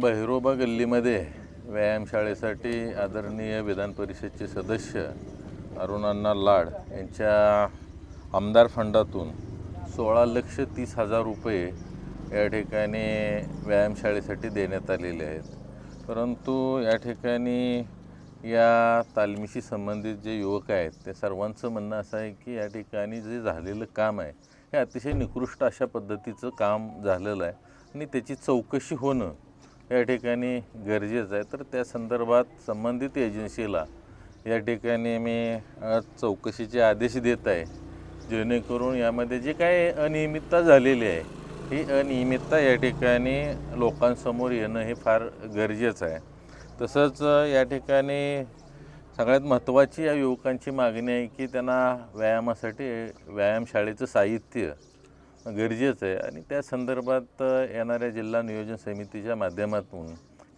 बहिरोबा गल्लीमध्ये व्यायामशाळेसाठी आदरणीय विधान परिषदचे सदस्य अरुणांना लाड यांच्या आमदार फंडातून सोळा लक्ष तीस हजार रुपये या ठिकाणी व्यायामशाळेसाठी देण्यात आलेले आहेत. परंतु या ठिकाणी या तालमीशी संबंधित जे युवक आहेत ते सर्वांचं म्हणणं असं आहे की या ठिकाणी जे झालेलं काम आहे हे अतिशय निकृष्ट अशा पद्धतीचं काम झालेलं आहे आणि त्याची चौकशी होणं या ठिकाणी गरजेचं आहे. तर त्या संदर्भात संबंधित एजन्सीला या ठिकाणी मी चौकशीचे आदेश देत आहे. जेणेकरून यामध्ये जे काय अनियमितता झालेली आहे ही अनियमितता या ठिकाणी लोकांसमोर येणं हे फार गरजेचं आहे. तसंच या ठिकाणी सगळ्यात महत्त्वाची या युवकांची मागणी आहे की त्यांना व्यायामासाठी व्यायामशाळेचं साहित्य गरजेचं आहे. आणि त्या संदर्भात येणाऱ्या जिल्हा नियोजन समितीच्या माध्यमातून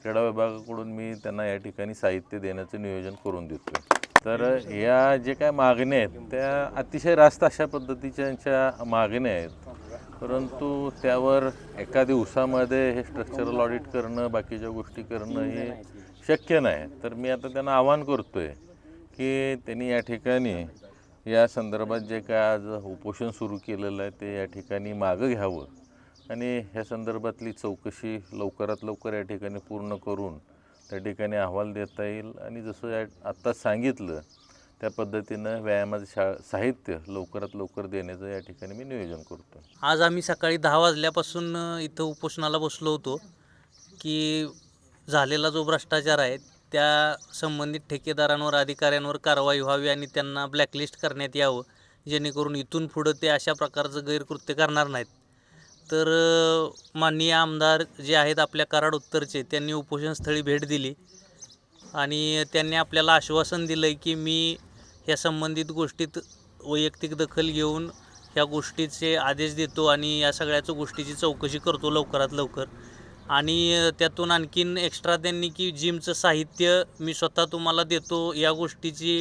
क्रीडा विभागाकडून मी त्यांना या ठिकाणी साहित्य देण्याचं नियोजन करून देतो तर या जे काय मागण्या आहेत त्या अतिशय रास्त अशा पद्धतीच्या मागण्या आहेत. परंतु त्यावर एका दिवसामध्ये हे स्ट्रक्चरल ऑडिट करणं बाकीच्या गोष्टी करणं हे शक्य नाही. तर मी आता त्यांना आवाहन करतो आहे की त्यांनी या ठिकाणी या संदर्भात जे काय आज उपोषण सुरू केलेलं आहे ते या ठिकाणी मागं घ्यावं. आणि ह्या संदर्भातली चौकशी लवकरात लवकर या ठिकाणी पूर्ण करून त्या ठिकाणी अहवाल देता येईल. आणि जसं या आत्ताच सांगितलं त्या पद्धतीनं व्यायामाचं शा साहित्य लवकरात लवकर देण्याचं या ठिकाणी मी नियोजन करतो आज आम्ही सकाळी दहा वाजल्यापासून इथं उपोषणाला बसलो होतो की झालेला जो भ्रष्टाचार आहे त्या संबंधित ठेकेदारांवर अधिकाऱ्यांवर कारवाई व्हावी आणि त्यांना ब्लॅकलिस्ट करण्यात यावं जेणेकरून इथून पुढं ते अशा प्रकारचं गैरकृत्य करणार नाहीत. तर माननीय आमदार जे आहेत आपल्या कराड उत्तरचे त्यांनी उपोषणस्थळी भेट दिली आणि त्यांनी आपल्याला आश्वासन दिलं आहे की मी ह्या संबंधित गोष्टीत वैयक्तिक दखल घेऊन ह्या गोष्टीचे आदेश देतो आणि या सगळ्याच गोष्टीची चौकशी करतो लवकरात लवकर. आणि त्यातून आणखीन एक्स्ट्रा त्यांनी की जिमचं साहित्य मी स्वतः तुम्हाला देतो या गोष्टीची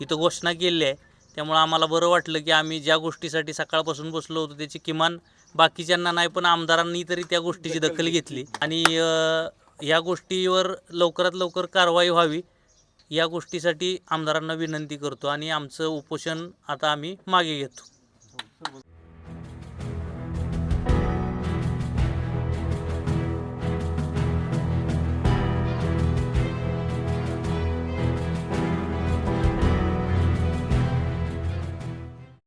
इथं घोषणा केली आहे. त्यामुळं आम्हाला बरं वाटलं की आम्ही ज्या गोष्टीसाठी सकाळपासून बसलो होतो त्याची किमान बाकीच्यांना नाही पण आमदारांनी तरी त्या गोष्टीची दखल घेतली. आणि या गोष्टीवर लवकरात लवकर कारवाई व्हावी या गोष्टीसाठी आमदारांना विनंती करतो आणि आमचं उपोषण आता आम्ही मागे घेतो.